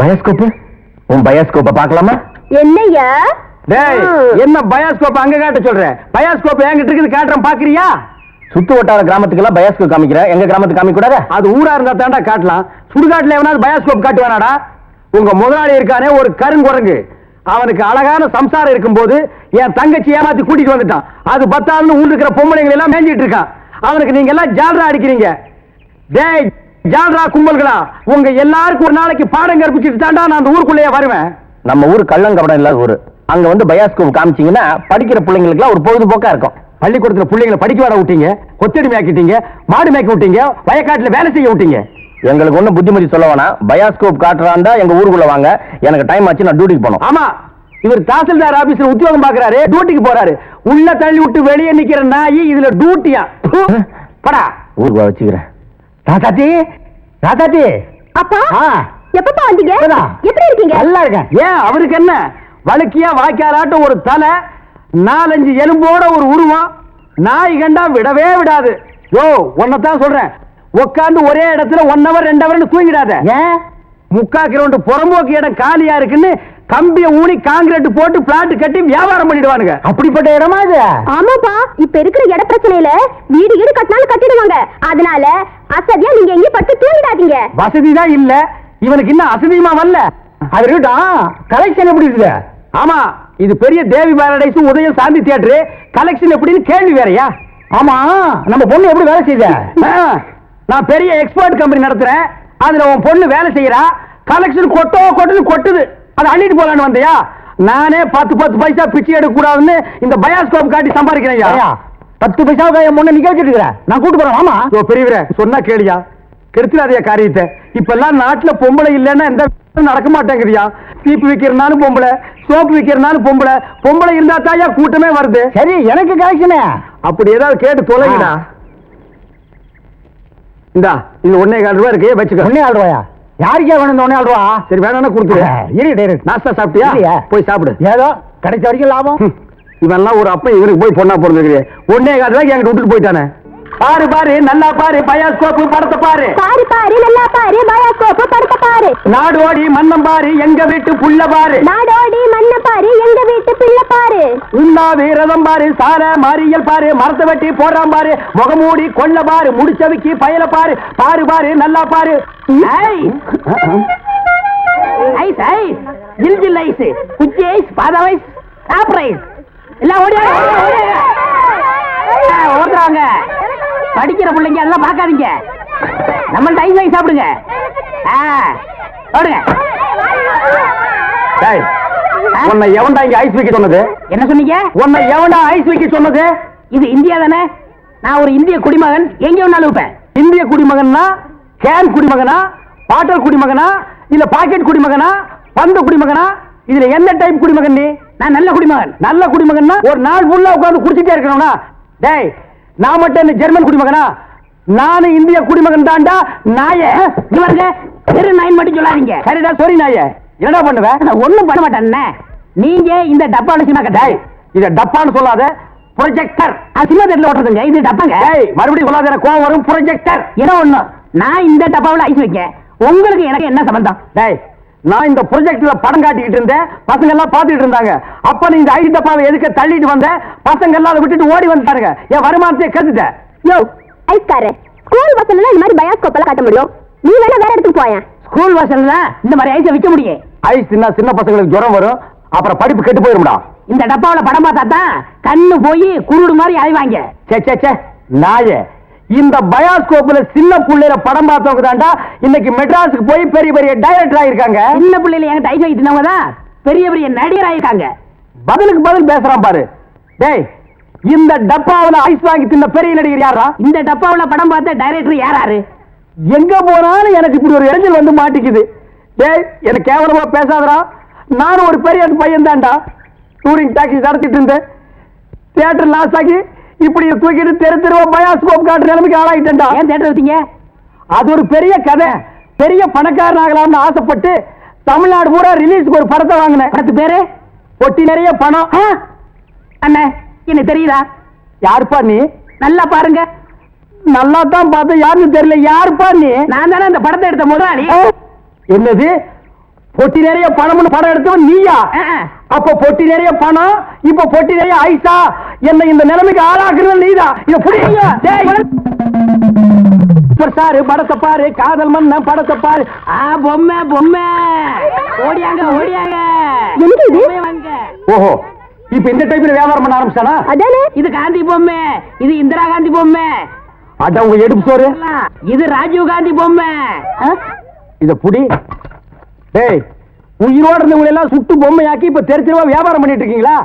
Bioscope உன் பயோஸ்கோப்பை பார்க்கலாமா? என்னய்யா? டேய் என்ன பயாஸ்கோப் அங்க காட்ட சொல்ற? பயாஸ்கோப் என்கிட்ட இருக்குது காட்டுறேன் பாக்குறியா? சுத்து வட்டார கிராமத்துக்கெல்லாம் பயோஸ்கோப் காமிக்கிற. எங்க கிராமத்துக்கு காமிக்க கூடாதா அது ஊரா இருந்தா தாண்டா காட்டலாம். சுடுகாட்டுல எவனாவது பயாஸ்கோப் காட்டுவானாடா? உங்க முதலாளி இருக்கானே ஒரு கருங்குரங்கு. அவனுக்கு அழகான சம்சாரம் இருக்கும்போது என் தங்கச்சி ஏமாத்தி கூட்டிட்டு வந்துட்டான். அது பத்தாதுன்னு ஊர் இருக்கிற பொம்பளைங்களை எல்லாம் மேஞ்சிட்டு இருக்கான். அவனுக்கு நீங்க எல்லாம் ஜால்ரா அடிக்கிறீங்க. டேய் ஜால்ரா கும்பல்களா? உங்க எல்லாருக்கும் ஒரு நாளைக்கு பாடம் கற்பிச்சுட்டு தாண்டா நான் அந்த ஊருக்குள்ளேயே வருவேன். நம்ம ஊர் கள்ளங்கபடம் இல்லாத ஊரு. அங்க வந்து பயோஸ்கோப் காமிச்சீங்கன்னா படிக்கிற பிள்ளைங்களுக்குலாம் ஒரு பொழுதுபோக்கா இருக்கும். பள்ளிக்கூடத்துல பிள்ளைங்களை படிக்க வர விட்டீங்க கொத்தடி மேய்க்கிட்டீங்க மாடு மேய்க்க விட்டீங்க வயக்காட்டுல வேலை செய்ய விட்டீங்க. எங்களுக்கு ஒன்றும் புத்திமதி சொல்ல வேணாம். பயோஸ்கோப் காட்டுறாண்டா எங்க ஊருக்குள்ள வாங்க. எனக்கு டைம் ஆச்சு நான் டியூட்டிக்கு போகணும். ஆமா இவர் தாசில்தார் ஆபீஸ்ல உத்தியோகம் பாக்குறாரு டியூட்டிக்கு போறாரு. உள்ள தள்ளி விட்டு வெளியே நிக்கிற நாயி இதுல டியூட்டியா படா. ஊருக்கு வச்சுக்கிறேன். ராதாத்தி ராதாத்தி அப்பா. எப்பப்பா வந்தீங்க. எப்படி இருக்கீங்க? நல்லா இருக்கேன். ஏன் அவருக்கு என்ன? வழுக்கியா வாய்க்காலாட்டம் ஒரு தலை நாலஞ்சு எலும்போட ஒரு உருவம் நாய் கண்டா விடவே விடாது. யோ உன்னைத்தான் சொல்றேன். உட்காந்து ஒரே இடத்துல ஒன் ஹவர் ரெண்டு ஹவர்னு தூங்கிடாத. ஏன்? முக்கா கிரவுண்ட் புறம்போக்கு இடம் காலியா இருக்குன்னு கம்பிய ஊனி காங்கிரீட் போட்டு பிளாட் கட்டி வியாபாரம் பண்ணிடுவானுங்க. அப்படிப்பட்ட இடமா இது? ஆமாப்பா இப்ப இருக்கிற இட பிரச்சனையில வீடு வீடு கட்டினாலும் கட்டிடுவாங்க. அதனால அசதியா நீங்க எங்கேயும் படுத்து தூங்கிடாதீங்க. வசதி தான் இல்ல. இவனுக்கு இன்னும் அசதியுமா வரல. அது இருக்கட்டும். கலெக்ஷன் எப்படி இருக்குது? ஆமா இது பெரிய தேவி பாரடைஸ் உதயம் சாந்தி தியேட்டர் கலெக்ஷன் எப்படின்னு கேள்வி வேறயா? ஆமா நம்ம பொண்ணு எப்படி வேலை செய்யுது? நான் பெரிய எக்ஸ்போர்ட் கம்பெனி நடத்துறேன். அதுல உன் பொண்ணு வேலை செய்யறா. கலெக்ஷன் கொட்டோ கொட்டுது கொட்டுது. அதை அள்ளிட்டு போலான்னு வந்தியா? நானே பத்து பத்து பைசா பிச்சை எடுக்க கூடாதுன்னு இந்த பயாஸ்கோப் காட்டி சம்பாதிக்கிறேன் பத்து பைசாவுக்கு என் முன்ன நிக்க வச்சிட்டு நான் கூட்டு போறேன் ஆமா பெரியவரே சொன்னா கேளியா. கெடுத்துடாதே காரியத்தை. இப்பெல்லாம் நாட்டுல பொம்பளை இல்லைன்னா எந்த நடக்க மாட்டேங்குதியா. சீப்பு விக்கிறனாலும் பொம்பளை சோப்பு விக்கிறனாலும் பொம்பளை. பொம்பளை இருந்தா தாயா கூட்டமே வருது. சரி எனக்கு கலெக்ஷனே. அப்படி ஏதாவது கேட்டு தொலைங்கடா இந்தா இது ஒன்னே கால் ரூபா இருக்கு வச்சுக்க. ஒன்னே ஆள் ரூபாயா? யாருக்கே வேணும் ஒன்னே ரூபா சரி வேணா கொடுத்துரு. இரு நாஸ்தா சாப்பிட்டியா? போய் சாப்பிடு. ஏதோ கிடைச்ச வரைக்கும் லாபம். இவன்லாம் ஒரு அப்ப இவனுக்கு போய் பொண்ணா பிறந்திருக்கு ஒன்னே கால் ரூபாய்க்கு என்கிட்ட விட்டுட்டு போயிட்டானே. பாரு பாரு நல்லா பாரு பயாஸ்கோப்பு படத்தை பாரு. பாரு பாரு நல்லா பாரு பயாஸ்கோப்பு படுத்த பாரு. நாடோடி மன்னம் பாரு எங்க வீட்டு புள்ள பாரு. நாடோடி மண்ண பாரு எங்க வீட்டு பிள்ளை பாரு. உண்ணாவி ரதம் பாரு சார மாரியல் பாரு மரத்தை வெட்டி போடுறான் பாரு. முகமூடி கொள்ள பாரு முடிச்சவிக்கி பயல பாரு. பாரு பாரு நல்லா பாரு. Ice ice. ஜில் ஜில் ஐஸ் குச்சி ஐஸ் பாதாம் ஐஸ் சாப்பிட்ற ஐஸ். எல்லாம் ஓடியா ஓடுறாங்க. படிக்கிற பிள்ளைங்க அதெல்லாம் பார்க்காதீங்க. நம்மள்ட்ட ஐஸ் ஐஸ் சாப்பிடுங்க. ஆ ஓடுங்க உன்னை எவன்டா இங்க ஐஸ் வைக்க சொன்னது? என்ன சொன்னீங்க? உன்னை எவன்டா ஐஸ் வைக்க சொன்னது? இது இந்தியா தானே? நான் ஒரு இந்திய குடிமகன். எங்க வேணாலும் வைப்பேன் இந்திய குடிமகன்னா கேன் குடிமகனா பாட்டல் குடிமகனா இல்ல பாக்கெட் குடிமகனா பந்து குடிமகனா இதுல எந்த டைப் குடிமகன் நீ? நான் நல்ல குடிமகன். நல்ல குடிமகன்னா ஒரு நாள் ஃபுல்லா உட்கார்ந்து குடிச்சிட்டே இருக்கணும்னா டேய் நான் மட்டும் என்ன ஜெர்மன் குடிமகனா? நானும் இந்திய குடிமகன் தாண்டா. நாய இங்க பாருங்க. தெரு நாயின் மட்டும் சொல்லாதீங்க. சரிடா சரி நாய. என்னடா பண்ணுவ? நான் ஒண்ணும் பண்ண மாட்டேன் நீங்க இந்த டப்பால சின்ன டேய் இத டப்பான்னு சொல்லாத. ப்ரொஜெக்டர் சின்ன தெருல ஓட்டுறதுங்க. இது டப்பாங்க. டேய் மறுபடியும் சொல்லாத. எனக்கு கோவம் வரும். ப்ரொஜெக்டர் ஏதோ ஒண்ணு? நான் இந்த டப்பாவுல ஐஸ் வைக்க உங்களுக்கு எனக்கு என்ன சம்பந்தம்? டேய் நான் இந்த ப்ரொஜெக்ட்ல படம் காட்டிக்கிட்டு இருந்தேன். பசங்க எல்லாம் பாத்துக்கிட்டு இருந்தாங்க. அப்ப நீ இந்த ஐஸ் டப்பாவை எதுக்கு தள்ளிட்டு வந்த? பசங்க எல்லாம் அதை விட்டுட்டு ஓடி வந்துட்டாருங்க என் வருமானத்தை கத்துட்ட யோ ஐஸ்காரே ஸ்கூல் பசங்க இந்த மாதிரி பயாஸ்கோப் எல்லாம் காட்ட முடியும்? நீ வேணா வேற இடத்துக்கு போயேன். ஸ்கூல் வாசல்ல இந்த மாதிரி ஐஸை விற்க முடியும். ஐஸ் தின்னா சின்ன பசங்களுக்கு ஜுரம் வரும். அப்புறம் படிப்பு கெட்டு போயிரும்டா. இந்த டப்பாவுல படம் பார்த்தா தான் கண்ணு போய் குருடு மாதிரி அலைவாங்க. சே சே சே நாயே. இந்த பயாஸ்கோப்ல சின்ன புள்ளையில படம் பார்த்தவங்க தாண்டா இன்னைக்கு மெட்ராஸுக்கு போய் பெரிய பெரிய டைரக்டர் ஆயிருக்காங்க. சின்ன பிள்ளையில என்கிட்ட ஐஸ் வைக்கிறவங்க தான் பெரிய பெரிய நடிகர் ஆயிருக்காங்க. பதிலுக்கு பதில் பேசுறான் பாரு. டேய் இந்த டப்பாவுல ஐஸ் வாங்கி தின்ன பெரிய நடிகர் யாரா இந்த டப்பாவுல படம் பார்த்த டைரக்டர் யாராரு? எங்க போனாலும் எனக்கு இப்படி ஒரு இடைஞ்சல் வந்து மாட்டிக்குது. டேய் எனக்கு கேவலமா பேசாதடா. நானும் ஒரு பெரிய பையன் தான்டா டூரிங் டாக்ஸி நடத்திட்டு இருந்தேன். தியேட்டர் லாஸ் ஆகி இப்படி தூக்கிட்டு தெரு தெருவா பயாஸ்கோப் காட்டுற நிலைமைக்கு ஆளாயிட்டேன்டா. ஏன் வச்சீங்க? அது ஒரு பெரிய கதை. பெரிய பணக்காரன் ஆகலாம்னு ஆசைப்பட்டு தமிழ்நாடு பூரா ரிலீஸ்க்கு ஒரு படத்தை வாங்கினேன். படத்து பேரு? பொட்டி நிறைய பணம். அண்ணே என்ன தெரியுதா? யாருப்பா நீ? நல்லா பாருங்க. நல்லா தான் பார்த்தேன். யாருன்னு தெரியல. யாருப்பா நீ? நான் தானே அந்த படத்தை எடுத்த முதலாளி. என்னது? பொட்டி நிறைய பணம்னு படம் எடுத்தவன் நீயா? அப்ப பொட்டி நிறைய பணம் இப்ப பொட்டி நிறைய ஐசா என்ன இந்த நிலைமைக்கு ஆளாக்குறது நீதான் இத புரியுங்க. சாரு படத்தை பாரு. காதல் மன்ன படத்தை பாரு. ஆ பொம்மை பொம்மை. ஓடியாங்க ஓடியாங்க. என்னது இது? பொம்மை வாங்க. ஓஹோ. இப்ப இந்த டைப்ல வியாபாரம் பண்ண ஆரம்பிச்சானா? அதானே. இது காந்தி பொம்மை. இது இந்திரா காந்தி பொம்மை. அட உங்க எடுப்பு சோறு. இது ராஜீவ் காந்தி பொம்மை. இத புடி. டேய். உயிரோட இருந்தவங்க எல்லாம் சுட்டு பொம்மையாக்கி இப்ப தெரு தெருவா வியாபாரம் பண்ணிட்டு இருக்கீங்களா?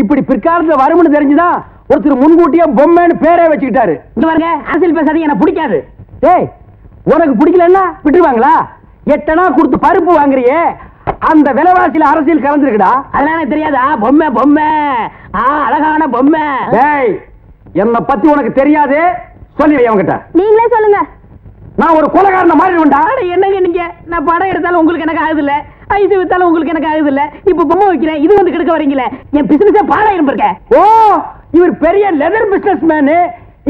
இப்படி பிற்காலத்துல வரும்னு தெரிஞ்சுதான் ஒருத்தர் முன்கூட்டியே பொம்மைன்னு பேரே வச்சுக்கிட்டாரு. இங்க பாருங்க அரசியல் பேசாதீங்க எனக்கு பிடிக்காது. டேய் உனக்கு பிடிக்கலன்னா விட்டுருவாங்களா? எட்டனா கொடுத்து பருப்பு வாங்குறியே அந்த விலைவாசியில அரசியல் கலந்துருக்குடா. அதெல்லாம் எனக்கு தெரியாதா. பொம்மை பொம்மை. ஆ அழகான பொம்மை. டேய் என்ன பத்தி உனக்கு தெரியாது சொல்லி வை அவன்கிட்ட. நீங்களே சொல்லுங்க. நான் ஒரு கொலகாரன மாறிடுவேன்டா. அட, என்னங்க நீங்க? நான் படம் எடுத்தாலும் உங்களுக்கு எனக்கு ஆகுது இல்ல ஐஸ் வித்தாலும் உங்களுக்கு எனக்கு ஆகுது இல்ல. இப்ப பொம்மை வைக்கிறேன் இது வந்து கெடுக்க வரீங்களே. என் பிசினஸே பாடாயிரம் இருக்க ஓ இவர் பெரிய லெதர் பிசினஸ் மேனு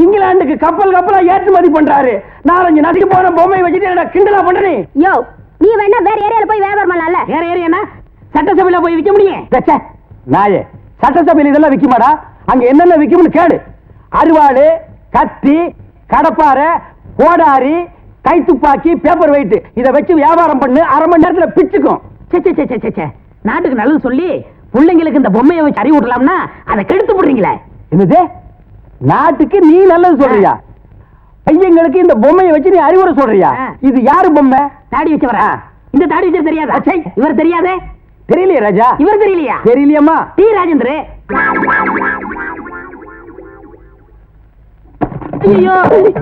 இங்கிலாந்துக்கு கப்பல் கப்பலா ஏற்றுமதி பண்றாரு. நாலஞ்சு நதிக்கு போன பொம்மை வச்சுட்டு கிண்டலா பண்றீ யோ நீ வேணா வேற ஏரியால போய் வியாபாரம் பண்ணலாம்ல. வேற ஏரியானா சட்டசபையில போய் விற்க முடியும். நாயே. சட்டசபையில் இதெல்லாம் விக்குமாடா அங்க என்னென்ன விக்கும்னு கேடு அருவாள் கத்தி கடப்பாரை கோடாரி கைத்துப்பாக்கி பேப்பர் வெயிட் இத வச்சு வியாபாரம் பண்ணு அரை மணி நேரத்துல பிச்சுக்கும். நாட்டுக்கு நல்லது சொல்லி பிள்ளைங்களுக்கு இந்த பொம்மையை வச்சு அறிவு விடலாம்னா அதை கெடுத்து போடுறீங்களே. என்னது? நாட்டுக்கு நீ நல்லது சொல்றியா? பையங்களுக்கு இந்த பொம்மையை வச்சு நீ அறிவுரை சொல்றியா. இது யாரு பொம்மை? தாடி வச்சவரா? இந்த தாடி வச்சது தெரியாதா. இவர் தெரியாதே? தெரியலையே ராஜா. இவர் தெரியலையா? தெரியலையம்மா. டி. ராஜேந்திர. ஐயோ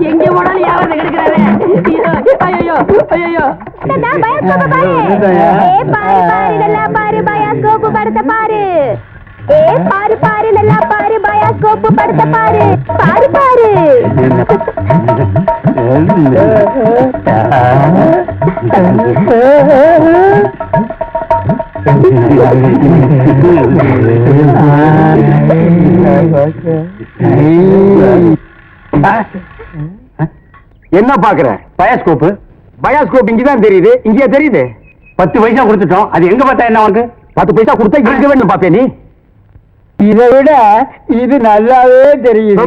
எங்க போனாலும் யாவது கிடைக்கிறாரு ஐயோ ஐயோ பாரு. ஏ, பாரு, பாரு, நல்லா பாரு, பயாஸ்கோப்பு படத்தை பாரு. ஏ, பாரு, பாரு, நல்லா பாரு, பயாஸ்கோப்பு படத்தை பாரு. பாரு, பாரு. என்ன பாக்குற பயாஸ்கோப் பயாஸ்கோப் இங்கதான் தெரியுது இங்கேயே தெரியுது பத்து பைசா கொடுத்துட்டோம் அது எங்க பார்த்தா என்ன உனக்கு பத்து பைசா கொடுத்தா இங்க வேணும் பாப்பே நீ இதை விட இது நல்லாவே தெரியுது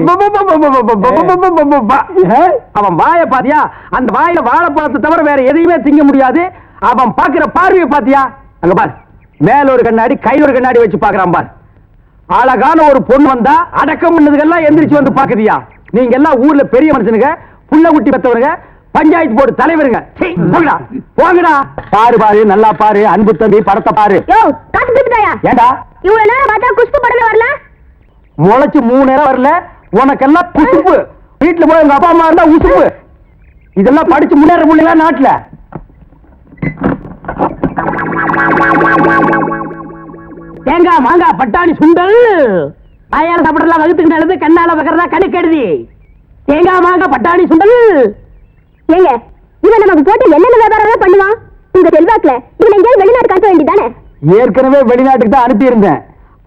அவன் வாய பாத்தியா அந்த வாயில வாழைப்பழத்தை தவிர வேற எதையுமே திங்க முடியாது அவன் பாக்குற பார்வையை பாத்தியா அங்க பார் மேல ஒரு கண்ணாடி கையில ஒரு கண்ணாடி வச்சு பாக்குறான் பார் அழகான ஒரு பொண்ணு வந்தா அடக்கம் பண்ணதுக்கெல்லாம் எந்திரிச்சு வந்து பாக்குதியா நீங்க எல்லாம் ஊர்ல பெரிய மனுஷனுங்க புள்ள குட்டி பெத்தவருங்க பஞ்சாயத்து போர்டு தலைவருங்க. போங்கடா போங்கடா. பாரு பாரு நல்லா பாரு அன்பு தம்பி படத்தை பாரு. யோ, காசு கொடுத்துட்டாயா? ஏண்டா? இவ்வளவு நேரம் பார்த்தா குஷ்பு படமே வரல? முளைச்சு மூணு நேரம் வரல. உனக்கெல்லாம் குசுப்பு வீட்டுல போய் உங்க அப்பா அம்மா இருந்தா உசுப்பு இதெல்லாம் படிச்சு முன்னேற முடியல நாட்டுல. தேங்காய் மாங்காய் பட்டாணி சுண்டல். வாயால சாப்பிடலாம் வகுத்துக்கு நல்லது கண்ணால வைக்கிறதா கணக்கெடுதி தேங்காய் மாங்காய் பட்டாணி சுண்டல். ஏங்க இவன் நமக்கு போட்டு என்னென்ன வியாபாரம் பண்ணுவான்? உங்க செல்வாக்குல இவன் எங்கேயாவது வெளிநாட்டு காட்ட வேண்டியதானே? ஏற்கனவே வெளிநாட்டுக்கு தான் அனுப்பி இருந்தேன்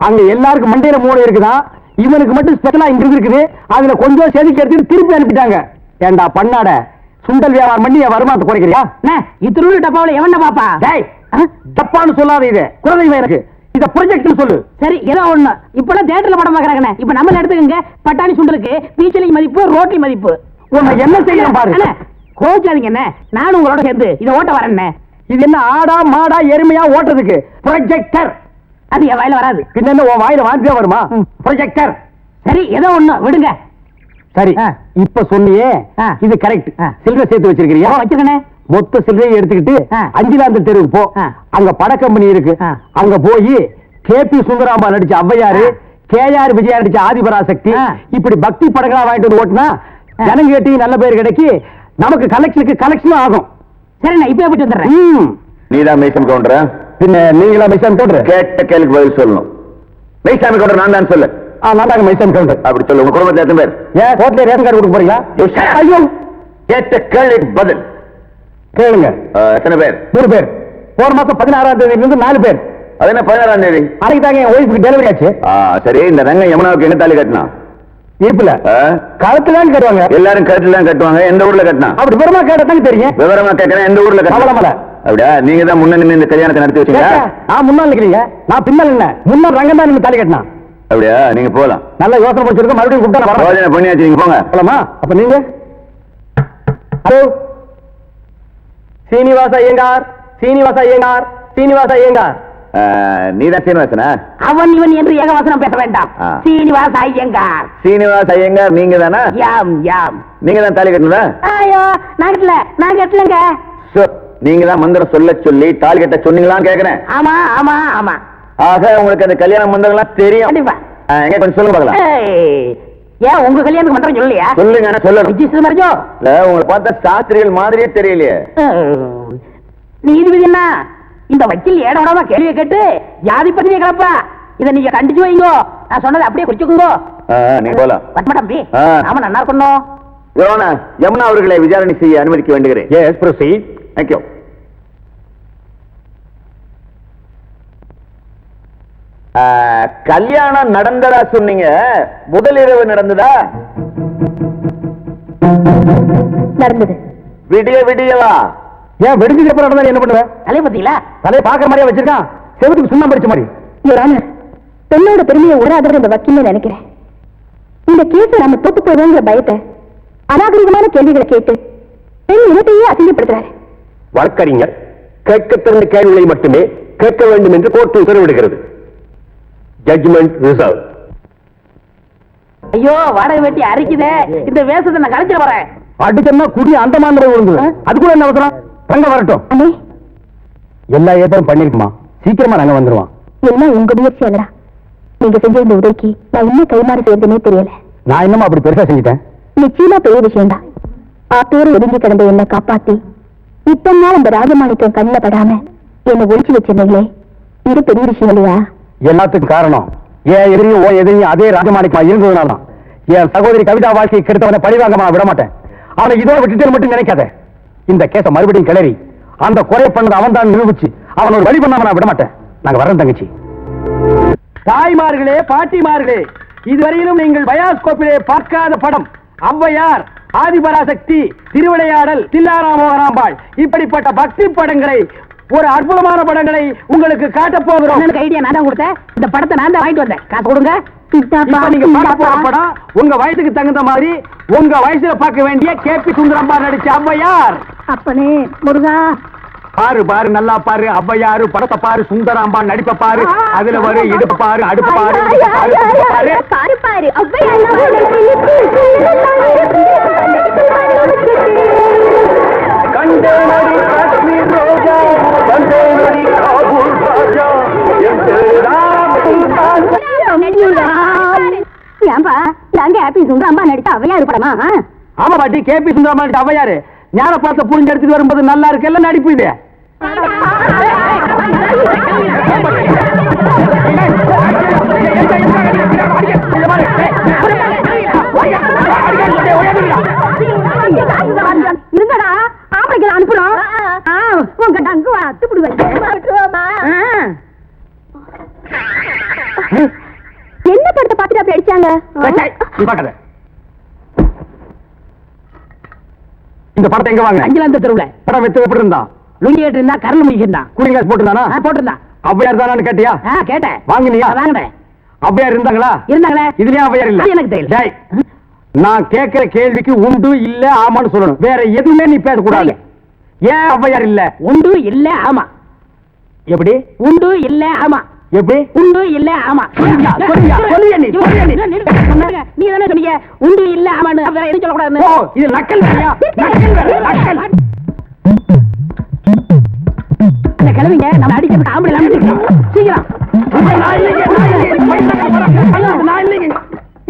அங்க எல்லாருக்கும் மண்டையில மூளை இருக்குதான் இவனுக்கு மட்டும் ஸ்பெஷலா இங்க இருக்குது. அதுல கொஞ்சம் செதுக்கி எடுத்துட்டு திருப்பி அனுப்பிட்டாங்க. ஏண்டா பண்ணாட சுண்டல் வியாபாரம் பண்ணி என் வருமானத்தை குறைக்கிறியா? இத்திருள் டப்பாவில எவன பாப்பா? டேய் தப்பான்னு சொல்லாத இது. குழந்தைங்க எனக்கு இத ப்ரொஜெக்ட் சொல்லு. சரி ஏதோ ஒண்ணு. இப்பெல்லாம் தேட்டர்ல படம் பாக்குறாங்கண்ணே இப்ப நம்மள எடுத்துக்கங்க பட்டாணி சுண்டலுக்கு பீச்சலி மதிப்பு ரோட்டி மதிப்பு. உன்னை என்ன செய்யணும் பாரு. அண்ணே, கோவிச்சாதீங்க என்ன நானும் உங்களோட சேர்ந்து இதை ஓட்ட வரேன்னே இது என்ன ஆடா மாடா எருமையா ஓட்டுறதுக்கு? ப்ரொஜெக்டர் அது என் வாயில வராது. பின்ன என்ன உன் வாயில வாந்தியா வருமா? ப்ரொஜெக்டர் சரி ஏதோ ஒண்ணு விடுங்க. சரி. இப்ப சொன்னியே. இது கரெக்ட். சில்லறை சேர்த்து வச்சிருக்கிறியா? ஓ, வச்சிருக்கண்ணே. மொத்த சில்லறையை எடுத்துக்கிட்டு ஆ. அஞ்சிலாந்தல் தெருவுக்கு போ. அங்க பட கம்பெனி இருக்கு. அங்க போய் கே பி சுந்தராம்பா நடிச்ச ஔவையாரு. கே ஆர் விஜயா நடிச்ச ஆதிபராசக்தி. இப்படி பக்தி படங்களா வாங்கிட்டு வந்து ஓட்டுனா. ஜனங்க கேட்டி நல்ல பேர் கிடைக்கி நமக்கு கலெக்ஷனுக்கு கலெக்ஷனும் ஆகும் சரிண்ணே இப்ப போயிட்டு வந்துடுறேன் ம். நீதான் மேய்சன் கவுண்டரா பின்ன நீங்களா மைசான் கவுண்டர் கேட்ட கேள்விக்கு பதில் சொல்லணும் மெய்சாமி கவுண்டர் நான் தான் சொல்லு ஆ நான் தாங்க மைசான் கவுண்டர் அப்படி சொல்லு உங்க குடும்பத்துல எத்தனை பேர் ஏன் ஹோட்டல ரேஷன் கார்டு கொடுக்க போறீங்களா. ஐயோ கேட்ட கேள்விக்கு பதில் கேளுங்க. எத்தனை பேர்? மூணு பேர். போன மாசம் பதினாறாம் தேதியில இருந்து நாலு பேர். அது என்ன பதினாறாம் தேதி? அன்னைக்கு தாங்க என் ஒய்ஃபுக்கு டெலிவரி ஆச்சு. சரி இந்த ரங்கம் யமுனாவுக்கு என்ன தாலி கட்டினா இருப்புல ஆ? கழுத்துலான்னு கேட்டுவாங்க. எல்லாரும் கட்டில கட்டுவாங்க. எந்த ஊர்ல கட்டினா அப்படி பெருமா கேட்டதாங்க தெரியும். விவரமா கேட்கறேன் எந்த ஊர்ல கட்டினா கவலமலை அப்படியா? நீங்க தான் முன்ன இந்த கல்யாணத்தை நடத்தி வச்சீங்க நான் முன்னால் நிக்கிறீங்க. நான் பின்னால் என்ன முன்னால் ரங்கம் தான் தாலி கட்டினான். அப்படியா? நீங்க போகலாம் நல்ல யோசனை படிச்சிருக்க மறுபடியும் கூப்பிட்டா யோஜனை பண்ணியாச்சு நீங்க போங்க. போலாமா? அப்ப நீங்க? ஹலோ? சீனிவாச ஐயங்கார் சீனிவாச ஐயங்கார் சீனிவாச ஐயங்கார். நீ தான் சீனிவாசனா? அவன் இவன் என்று ஏகவசனம் பேச வேண்டாம். சீனிவாச ஐயங்கார். சீனிவாஸ் ஐயங்கார் நீங்க தானா? யாம் யாம். நீங்க தான் தாலி கட்டல ஐயோ நான் கட்டல நான் கட்டலங்க. நீங்க தான் மந்திரம் சொல்ல சொல்லி தாலி கட்ட சொன்னீங்களான்னு கேக்குறேன். ஆமா ஆமா ஆமா. ஆக உங்களுக்கு அந்த கல்யாண மந்திரம்லாம் தெரியும். எங்க கொஞ்சம் சொல்லுங்க பார்க்கலாம். ஏன் உங்க கல்யாணத்துக்கு மந்திரம் சொல்லலையா? சொல்லுங்க நான் சொல்லணும். விஜய் சிதம்பரஜோ இல்ல உங்களை பார்த்தா சாஸ்திரிகள் மாதிரியே தெரியலையே. நீதிபதி என்ன? இந்த வக்கீல் ஏட விடாம கேள்வியை கேட்டு? ஜாதி பத்திரிகை கிளப்பா இதை நீங்க கண்டிச்சு வைங்கோ. நான் சொன்னதை அப்படியே குறிச்சுக்குங்கோ. நீங்க போலாம். பத்மா தம்பி. ஆ. நாம நல்லா இருக்கணும். யோனா யமுனா அவர்களை விசாரணை செய்ய அனுமதிக்க வேண்டுகிறேன். எஸ் ப்ரொசீட் தேங்க்யூ கல்யாணம் நடந்ததா சொன்னீங்க? முதல் இரவு நடந்ததா? நடந்தது. விடிய விடியவா? ஏன் வெடிஞ்சதுக்கு அப்புறம் நடந்தா என்ன பண்ணுவேன் தலையை பத்தீங்களா தலையை பாக்குற மாதிரியா வச்சிருக்கான்? செவத்துக்கு சுண்ணம் படிச்ச மாதிரி. பெண்ணோட பெருமையை உராதவர் இந்த வக்கீல்னு நினைக்கிறேன். இந்த கேஸ் நாம தோத்து போயிடுவோங்கிற பயத்தை அநாகரிகமான கேள்விகளை கேட்டு பெண் இனத்தையே அசிங்கப்படுத்துறாரு. வழக்கறிஞர் கேட்க திறந்த கேள்விகளை மட்டுமே கேட்க வேண்டும் என்று கோர்ட்டு உத்தரவிடுகிறது. ஜட்ஜ்மெண்ட் ரிசர்வ் ஐயோ வாடகை வெட்டி அரிக்குதே. இந்த வேஷத்தை நான் கலைச்சிட வரேன் அடிச்சோம்னா குடி அந்த மாதிரி விழுந்து அது கூட என்ன அவசரம்? ரங்க வரட்டும். எல்லா ஏற்பாடும் பண்ணிருக்குமா? சீக்கிரமா ரங்க வந்துருவான் எல்லாம் உங்க முயற்சி அல்லடா. நீங்க செஞ்ச இந்த உதவிக்கு நான் இன்னும் கைமாறு செய்யறதுனே தெரியல. நான் என்னமா அப்படி பெருசா செஞ்சுட்டேன். நிச்சயமா பெரிய விஷயம்தான் ஆத்தோடு ஒதுங்கி கிடந்த என்னை காப்பாத்தி இத்தனை நாள் அந்த ராஜமாணிக்கம் கண்ணில் படாம என்னை ஒழிச்சு வச்சிருந்தீங்களே. இது பெரிய விஷயம் இல்லையா? எல்லாத்துக்கும் காரணம்? என் எதிரியும் ஓ எதிரியும் அதே ராஜமாணிக்கமா இருந்ததுனால தான். என் சகோதரி கவிதா வாழ்க்கை கெடுத்தவனை பழிவாங்கமா விட மாட்டேன். அவனை இதோட விட்டுட்டு மட்டும் நினைக்காத. இந்த கேச மறுபடியும் கிளறி அந்த கொலை பண்ணது அவன் தான் நிரூபிச்சு அவன் ஒரு வழி பண்ணாம நான் விட மாட்டேன். நாங்க வரேன் தங்கச்சி. தாய்மார்களே பாட்டிமார்களே இதுவரையிலும் நீங்கள் பயாஸ்கோப்பிலே பார்க்காத படம் ஔவையார் ஆதிபராசக்தி திருவிளையாடல் தில்லாராமோகராம்பாள் இப்படிப்பட்ட பக்தி படங்களை ஒரு அற்புதமான படங்களை உங்களுக்கு காட்டப் போகிறோம். எனக்கு ஐடியா நான் தான் கொடுத்தேன். இந்த படத்தை நான் தான் வாங்கிட்டு வந்தேன். காசு கொடுங்க. நீங்க பார்க்க போற படம் உங்க வயசுக்கு தகுந்த மாதிரி உங்க வயசுல பார்க்க வேண்டிய கேபி சுந்தரம்பா நடிச்ச ஔவையார் அப்பனே முருகா. பாரு பாரு நல்லா பாரு. ஔவையாரு படத்தை பாரு. சுந்தராம்பா நடிப்ப பாரு. அதுல வரு இடுப்பு பாரு அடுப்பு பாரு பாரு, பாரு சுந்தரம்பா நடித்த அவையா இருப்படமா ஆமா பாட்டி கேபி சுந்தரம்பா நடிச்ச ஔவையாரு ஞான படத்தை புரிஞ்சு எடுத்துட்டு வரும்போது நல்லா இருக்குல்ல நடிப்பு இது. இருங்கடா ஆம்பளைக்கு அனுப்புறோம். ஆ, உங்க டங்கு அத்து என்ன படத்தை பார்த்துட்டு அப்படி அடிச்சாங்க நீ பார்க்காத. இந்த படத்தை எங்க வாங்க அஞ்சலாந்த தெருவுல. படம் வெத்து எப்படி இருந்தா லுங்கி கேட்டு இருந்தா கரல் முடிக்கிருந்தான் கூலிங் கிளாஸ் போட்டுருந்தானா போட்டிருந்தான் ஔவையார் தானான்னு கேட்டியா? ஆ, கேட்டேன். வாங்கினியா? வாங்கினேன். ஔவையார் இருந்தாங்களா? இருந்தாங்களே. இதுலயே ஔவையார் இல்ல? எனக்கு தெரியல. நான் கேட்கிற கேள்விக்கு உண்டு இல்ல ஆமான்னு சொல்லணும். வேற எதுவுமே நீ பேசக்கூடாது. ஏன் ஔவையார் இல்ல? உண்டு இல்ல ஆமா. எப்படி? உண்டு இல்ல ஆமா. எப்படி? உண்டு இல்ல ஆமா. நீ, தானே சொன்னீங்க? உண்டு இல்ல ஆமான்னு. வேற எதுவும் சொல்லக்கூடாதுன்னு. ஓ இது நக்கல்? நக்கல் அந்த கிழவிங்க நம்ம அடிக்கிறதுக்கு ஆம்பளை இல்லாம. சீக்கிரம்.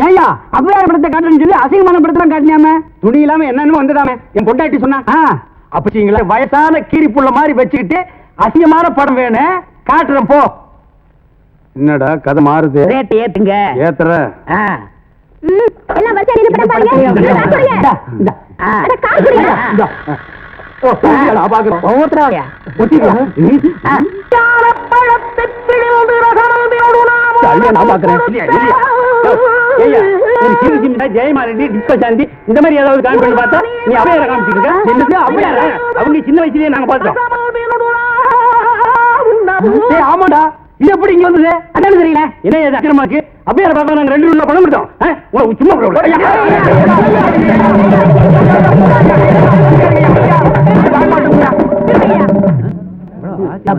ஏய்யா அவ்வையார் படத்தை காட்டுறேன்னு சொல்லி அசிங்கமான படத்தை காட்டினாம துணி இல்லாம என்னன்னு வந்துடாம. என் பொண்டாட்டி சொன்னா அப்பச்சீங்களா வயசான கீரி புள்ள மாதிரி வச்சுக்கிட்டு அசிங்கமான படம் வேணும் காட்டுறேன் போ. என்னடா கதை மாறுது? ரேட் ஏத்துங்க. ஏத்துற? எல்லாம் படம் பாருங்க. இந்தா, மாதிரி ஏதாவது காமி பண்ணி பார்த்தா நீ அவையார காமிச்சிருக்க அவங்க சின்ன வயசுலயே நாங்க பார்த்தோம். ஆமாடா. இது எப்படி இங்க வந்தது? அதான் தெரியல. என்ன இது அக்கிரமாக்கு அப்படியே பார்த்தா நாங்க ரெண்டு ரூபா பணம் கொடுத்தோம்? உனக்கு சும்மா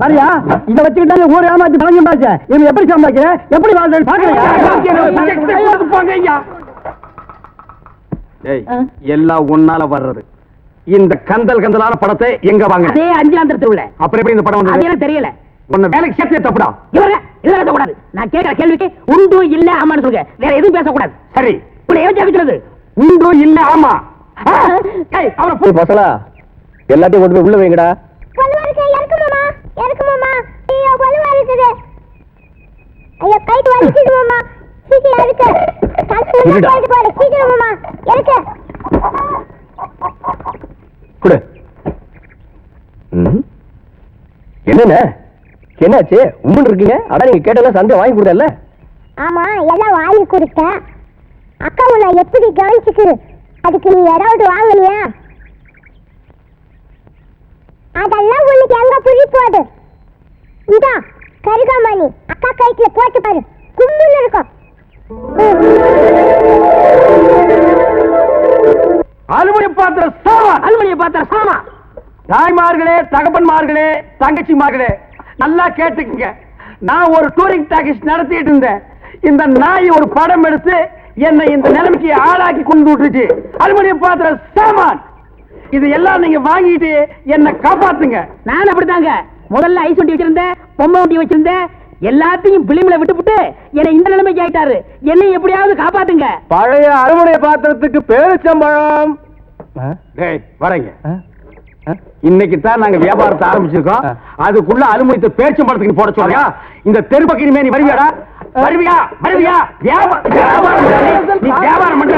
பாரியா இத வச்சுக்கிட்டாங்க ஊர் ஏமாத்தி பழங்க பாச்ச இவன் எப்படி சம்பாதிக்கிற எப்படி பாக்குறேன் எல்லாம் ஒன்னால வர்றது. இந்த கந்தல் கந்தலான படத்தை எங்க வாங்க? அதே அஞ்சாந்தர திருவிழா அப்புறம் எப்படி இந்த படம் தெரியல. உன்னை வேலைக்கு சேர்த்து தப்புடா. இவரே இதெல்லாம் பேசக்கூடாது. நான் கேட்கிற கேள்விக்கு உண்டு இல்ல ஆமான்னு சொல்லுங்க. வேற எதுவும் பேசக்கூடாது. சரி. இப்படி ஏன் ஜெபிக்கிறது உண்டு இல்ல ஆமா. ஆ, ஏய், அவனை போ- ஏய், பசங்களா எல்லாத்தையும் கொண்டு போய் உள்ள வைங்கடா. வலுவா என்னாச்சு? உம்முன்னு இருக்கீங்க? அதான் நீங்க கேட்டெல்லாம் சந்தை வாங்கி கொடுத்தல ஆமா எல்லாம் வாங்கி கொடுத்தேன். அக்கா உன்னை எப்படி கவனிச்சுக்குது அதுக்கு நீ ஏதாவது வாங்கலையா அதெல்லாம் உனக்கு எங்க புரி போடு இதா கருகாமணி அக்கா கைக்குல போட்டு பாரு. கும்புன்னு இருக்கும். அலுவலக பாத்திர சாமான் அலுமணியை பார்த்தா சாமா. தாய்மார்களே தகப்பன்மார்களே தங்கச்சிமார்களே நல்லா கேட்டுக்குங்க. நான் ஒரு டூரிங் டாக்கிஸ் நடத்திட்டு இருந்தேன். இந்த நாய் ஒரு படம் எடுத்து என்னை இந்த நிலைமைக்கு ஆளாக்கி கொண்டு விட்டுச்சு. அலுமினிய பாத்திர சாமான். இது எல்லாம் நீங்க வாங்கிட்டு என்ன காப்பாத்துங்க. நான் அப்படித்தாங்க முதல்ல ஐஸ் வண்டி வச்சிருந்தேன் பொம்மை வண்டி வச்சிருந்தேன். எல்லாத்தையும் பிளிமில விட்டுப்புட்டு என்னை இந்த நிலைமைக்கு ஆயிட்டாரு. என்னை எப்படியாவது காப்பாத்துங்க. பழைய அறுவடை பாத்திரத்துக்கு பேரிச்சம்பழம். டேய் வரேங்க. இன்னைக்கு தான் நாங்க வியாபாரத்தை ஆரம்பிச்சிருக்கோம். அதுக்குள்ள அலுமணித்த பேச்சு படத்துக்கு போட சொல்றியா? இந்த தெருப்பக்கு நீ வருவியாடா? வருவியா? வருவியா? வியாபாரம் வியாபாரம் பண்ற.